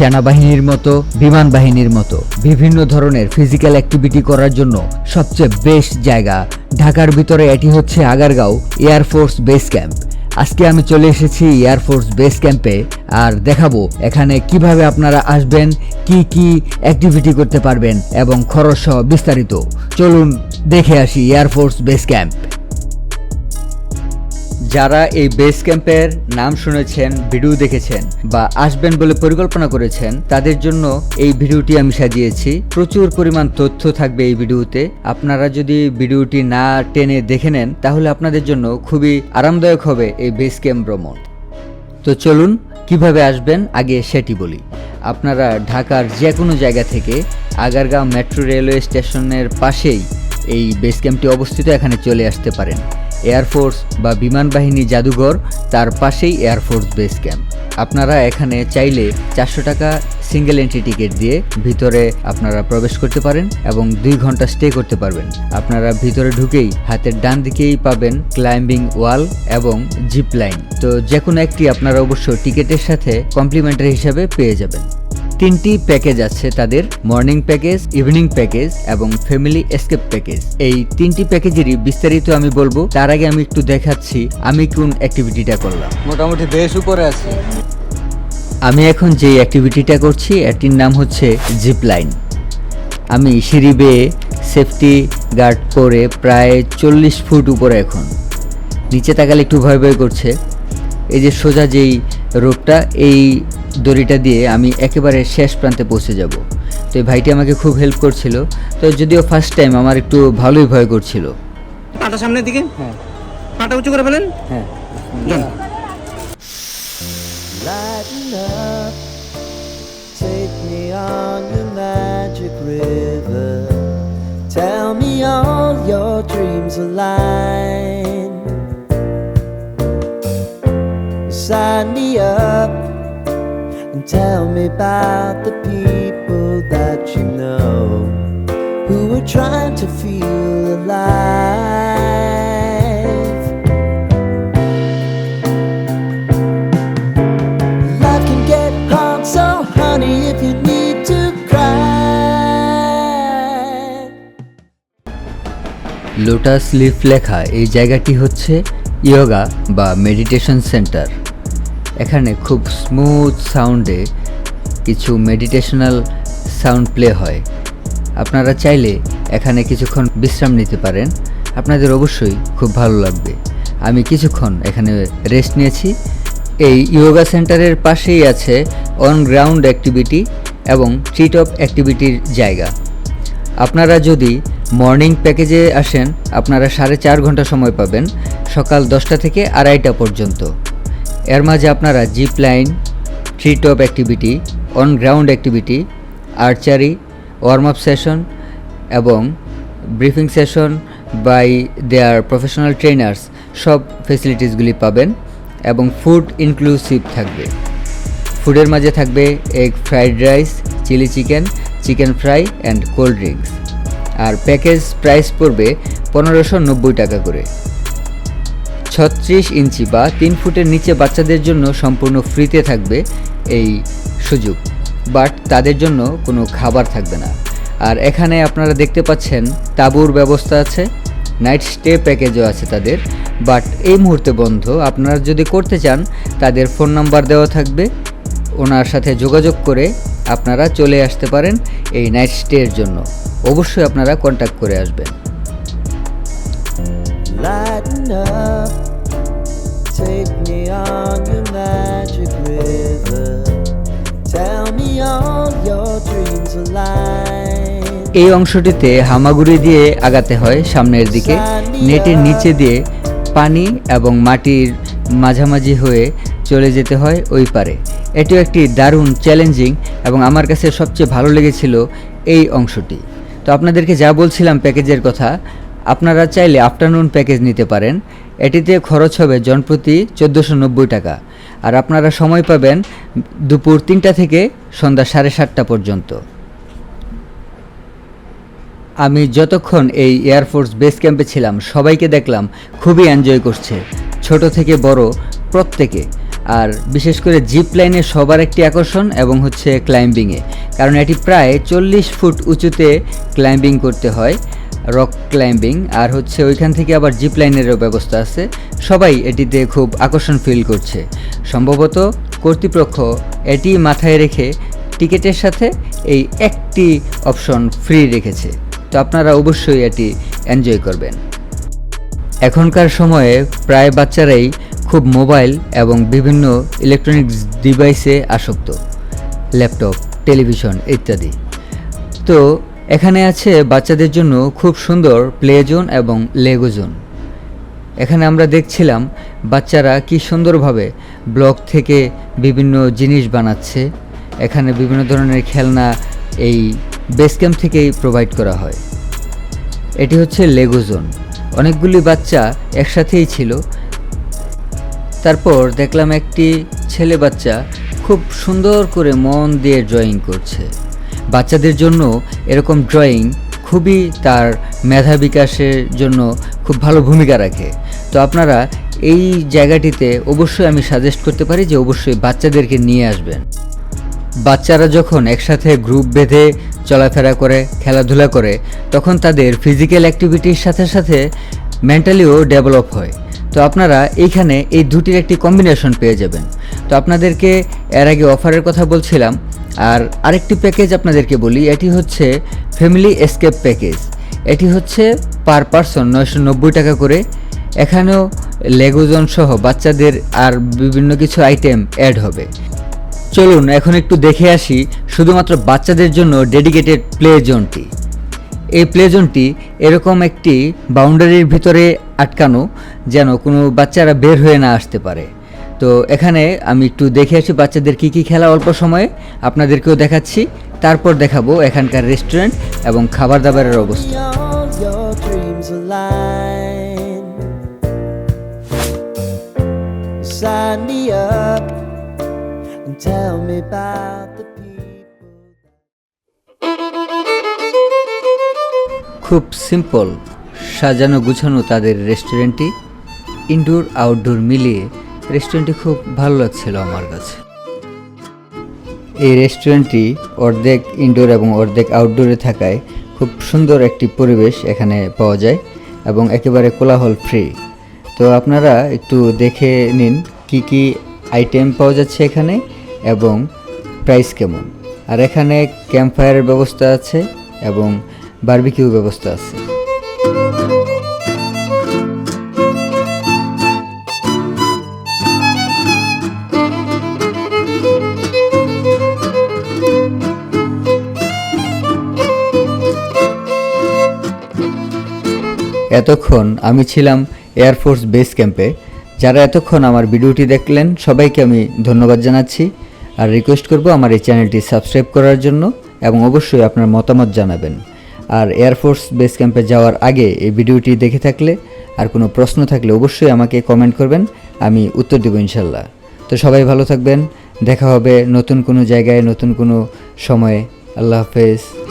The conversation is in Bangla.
সেনাবাহিনীর মতো, বিমান বাহিনীর মতো বিভিন্ন ধরনের ফিজিক্যাল অ্যাক্টিভিটি করার জন্য সবচেয়ে বেস্ট জায়গা। ঢাকার ভিতরে এটি হচ্ছে আগারগাঁও এয়ারফোর্স বেস ক্যাম্প আজকে আমি চলে এসেছি এয়ারফোর্স বেস ক্যাম্পে আর দেখাবো এখানে কীভাবে আপনারা আসবেন, কি কি অ্যাক্টিভিটি করতে পারবেন এবং খরচ সহ বিস্তারিত। চলুন দেখে আসি এয়ারফোর্স বেস ক্যাম্প যারা এই বেস ক্যাম্পের নাম শুনেছেন ভিডিও দেখেছেন বা আসবেন বলে পরিকল্পনা করেছেন, তাদের জন্য এই ভিডিওটি আমি সাজিয়েছি। প্রচুর পরিমাণ তথ্য থাকবে এই ভিডিওতে আপনারা যদি ভিডিওটি না টেনে দেখে নেন, তাহলে আপনাদের জন্য খুবই আরামদায়ক হবে এই বেস ক্যাম্প ভ্রমণ। তো চলুন, কীভাবে আসবেন, আগে সেটি বলি। আপনারা ঢাকার যে কোনো জায়গা থেকে আগারগাঁও মেট্রো রেলওয়ে স্টেশনের পাশেই এই বেস ক্যাম্পটি অবস্থিত, এখানে চলে আসতে পারেন। এয়ারফোর্স বা বিমান বাহিনী জাদুঘর, তার পাশেই এয়ারফোর্স বেস ক্যাম্প আপনারা এখানে চাইলে চারশো টাকা সিঙ্গেল এন্ট্রি টিকিট দিয়ে ভিতরে আপনারা প্রবেশ করতে পারেন এবং দুই ঘণ্টা স্টে করতে পারবেন। আপনারা ভিতরে ঢুকেই হাতের ডান দিকেই পাবেন ক্লাইম্বিং ওয়াল এবং জিপ লাইন তো যে কোনো একটি আপনারা অবশ্য টিকিটের সাথে কমপ্লিমেন্টারি হিসাবে পেয়ে যাবেন। তিনটি প্যাকেজ আছে তাদের মর্নিং প্যাকেজ ইভিনিং প্যাকেজ এবং ফ্যামিলি এসকেপ প্যাকেজ এই তিনটি প্যাকেজেরই বিস্তারিত আমি বলব তার আগে আমি একটু দেখাচ্ছি আমি কোন অ্যাক্টিভিটিটা করলাম। মোটামুটি বেশ উপরে আছে। আমি এখন যে অ্যাক্টিভিটিটা করছি এটির নাম হচ্ছে জিপ লাইন আমি সিঁড়ি বেয়ে সেফটি গার্ড পরে প্রায় চল্লিশ ফুট উপরে এখন। নিচে তাকালে একটু ভয় ভয় করছে। এই যে সোজা যেই রোডটা এই দড়িটা দিয়ে আমি একেবারে শেষ প্রান্তে পৌঁছে যাব। তো এই ভাইটি আমাকে খুব হেল্প করছিল। তো যদিও ফার্স্ট টাইম আমার একটু ভালোই ভয় করছিল। পাটা সামনের দিকে? হ্যাঁ। পাটা উঁচু করে ফেলেন। হ্যাঁ। যান Lighten take me on your magic river. Tell me all your dreams align. Tell me about the people that you know who are trying to feel alive. Life can get hard, so honey, if you need to cry. Lotus leaf লেখা এই জায়গাটি হচ্ছে ইয়োগা বা মেডিটেশন সেন্টার এখানে খুব স্মুথ সাউন্ডে কিছু মেডিটেশনাল সাউন্ড প্লে হয়। আপনারা চাইলে এখানে কিছুক্ষণ বিশ্রাম নিতে পারেন। আপনাদের অবশ্যই খুব ভালো লাগবে। আমি কিছুক্ষণ এখানে রেস্ট নিয়েছি। এই ইয়োগা সেন্টারের পাশেই আছে অন গ্রাউন্ড অ্যাক্টিভিটি এবং ট্রিট অফ অ্যাক্টিভিটির জায়গা। আপনারা যদি মর্নিং প্যাকেজে আসেন, আপনারা সাড়ে চার ঘণ্টা সময় পাবেন, সকাল দশটা থেকে আড়াইটা পর্যন্ত। এর মাঝে আপনারা zip line tree top activity on ground activity, archery warm up session এবং briefing session by their professional trainers সব ফেসিলিটিসগুলি পাবেন এবং ফুড ইনক্লুসিভ থাকবে। ফুডের মাঝে থাকবে egg fried rice chilli chicken chicken fry and cold drinks R package price পড়বে পনেরোশো নব্বই টাকা করে। ছত্রিশ ইঞ্চি বা তিন ফুটের নিচে বাচ্চাদের জন্য সম্পূর্ণ ফ্রিতে থাকবে এই সুযোগ, বাট তাদের জন্য কোনো খাবার থাকবে না। আর এখানে আপনারা দেখতে পাচ্ছেন তাঁবুর ব্যবস্থা আছে, নাইট স্টে প্যাকেজও আছে তাদের, বাট এই মুহূর্তে বন্ধ। আপনারা যদি করতে চান, তাদের ফোন নাম্বার দেওয়া থাকবে। ওনার সাথে যোগাযোগ করে আপনারা চলে আসতে পারেন এই নাইট স্টের জন্য। অবশ্যই আপনারা কন্ট্যাক্ট করে আসবেন। Magic river. Tell me all your dreams align. এই অংশটিতে হামাগুড়ি দিয়ে আগাতে হয় সামনের দিকে। নেটের নিচে দিয়ে পানি এবং মাটির মাঝামাঝি হয়ে চলে যেতে হয় ওই পারে। এটিও একটি দারুণ চ্যালেঞ্জিং এবং আমার কাছে সবচেয়ে ভালো লেগেছিল এই অংশটি। তো আপনাদেরকে যা বলছিলাম প্যাকেজের কথা আপনারা চাইলে আফটারনুন প্যাকেজ নিতে পারেন। এটিতে খরচ হবে জনপ্রতি চোদ্দোশো নব্বই টাকা। আর আপনারা সময় পাবেন দুপুর তিনটা থেকে সন্ধ্যা সাড়ে সাতটা পর্যন্ত। আমি যতক্ষণ এই এয়ারফোর্স বেস ক্যাম্পে ছিলাম, সবাইকে দেখলাম, খুবই এনজয় করছে, ছোট থেকে বড় প্রত্যেকে। আর বিশেষ করে জিপ লাইনে সবার একটি আকর্ষণ এবং হচ্ছে ক্লাইম্বিংয়ে কারণ এটি প্রায় চল্লিশ ফুট উঁচুতে ক্লাইম্বিং করতে হয়। রক ক্লাইম্বিং আর হচ্ছে ওইখান থেকে আবার জিপ লাইনেরও ব্যবস্থা আছে। সবাই এটিতে খুব আকর্ষণ ফিল করছে। সম্ভবত কর্তৃপক্ষ এটি মাথায় রেখে টিকিটের সাথে এই একটি অপশন ফ্রি রেখেছে। তো আপনারা অবশ্যই এটি এনজয় করবেন। এখনকার সময়ে প্রায় বাচ্চারাই খুব মোবাইল এবং বিভিন্ন ইলেকট্রনিক্স ডিভাইসে আসক্ত। ল্যাপটপ টেলিভিশন ইত্যাদি। তো এখানে আছে বাচ্চাদের জন্য খুব সুন্দর প্লে জোন এবং লেগো জোন। এখানে আমরা দেখছিলাম বাচ্চারা কি সুন্দরভাবে ব্লক থেকে বিভিন্ন জিনিস বানাচ্ছে। এখানে বিভিন্ন ধরনের খেলনা এই বেস ক্যাম্প থেকেই প্রোভাইড করা হয়। এটি হচ্ছে লেগো জোন। অনেকগুলি বাচ্চা একসাথেই ছিল। তারপর দেখলাম একটি ছেলে বাচ্চা খুব সুন্দর করে মন দিয়ে ড্রয়িং করছে। বাচ্চাদের জন্য এরকম ড্রয়িং খুবই তার মেধা বিকাশের জন্য খুব ভালো ভূমিকা রাখে। তো আপনারা এই জায়গাটিতে অবশ্যই আমি সাজেস্ট করতে পারি যে অবশ্যই বাচ্চাদেরকে নিয়ে আসবেন। বাচ্চারা যখন একসাথে গ্রুপ বেঁধে চলাফেরা করে, খেলাধুলা করে, তখন তাদের ফিজিক্যাল অ্যাক্টিভিটির সাথে সাথে মেন্টালিও ডেভেলপ হয়। তো আপনারা এইখানে এই দুটির একটি কম্বিনেশন পেয়ে যাবেন। তো আপনাদেরকে এর আগে অফারের কথা বলছিলাম আর আরেকটি প্যাকেজ আপনাদেরকে বলি, এটি হচ্ছে ফ্যামিলি এসকেপ প্যাকেজ এটি হচ্ছে পার পারসন নয়শো নব্বই টাকা করে। এখানেও লেগোজন সহ বাচ্চাদের আর বিভিন্ন কিছু আইটেম অ্যাড হবে। চলুন, এখন একটু দেখে আসি শুধুমাত্র বাচ্চাদের জন্য ডেডিকেটেড প্লে জোনটি এই প্লে জোনটি এরকম একটি বাউন্ডারির ভিতরে আটকানো, যেন কোনো বাচ্চারা বের হয়ে না আসতে পারে। তো এখানে আমি একটু দেখে আসি বাচ্চাদের কী কী খেলা অল্প সময়ে আপনাদেরকেও দেখাচ্ছি তারপর দেখাবো এখানকার রেস্টুরেন্ট এবং খাবার দাবারের অবস্থা. খুব সিম্পল সাজানো গুছানো তাদের রেস্টুরেন্টটি ইনডোর আউটডোর মিলিয়ে রেস্টুরেন্টটি খুব ভালো লাগছিল আমার কাছে। এই রেস্টুরেন্টটি অর্ধেক ইনডোর এবং অর্ধেক আউটডোরে থাকায় খুব সুন্দর একটি পরিবেশ এখানে পাওয়া যায় এবং একেবারে কোলাহল ফ্রি তো আপনারা একটু দেখে নিন কি কি আইটেম পাওয়া যাচ্ছে এখানে এবং প্রাইস কেমন। আর এখানে ক্যাম্প ফায়ারের ব্যবস্থা আছে এবং বারবিকিউ ব্যবস্থা আছে। এতক্ষণ আমি ছিলাম এয়ারফোর্স বেস ক্যাম্পে যারা এতক্ষণ আমার ভিডিওটি দেখলেন, সবাইকে আমি ধন্যবাদ জানাচ্ছি। আর রিকোয়েস্ট করব আমার এই চ্যানেলটি সাবস্ক্রাইব করার জন্য এবং অবশ্যই আপনার মতামত জানাবেন। আর এয়ারফোর্স বেস ক্যাম্পে যাওয়ার আগে এই ভিডিওটি দেখে থাকলে আর কোনো প্রশ্ন থাকলে অবশ্যই আমাকে কমেন্ট করবেন, আমি উত্তর দেবো ইনশাল্লাহ। তো সবাই ভালো থাকবেন, দেখা হবে নতুন কোনো জায়গায়, নতুন কোনো সময়ে। আল্লাহ হাফেজ।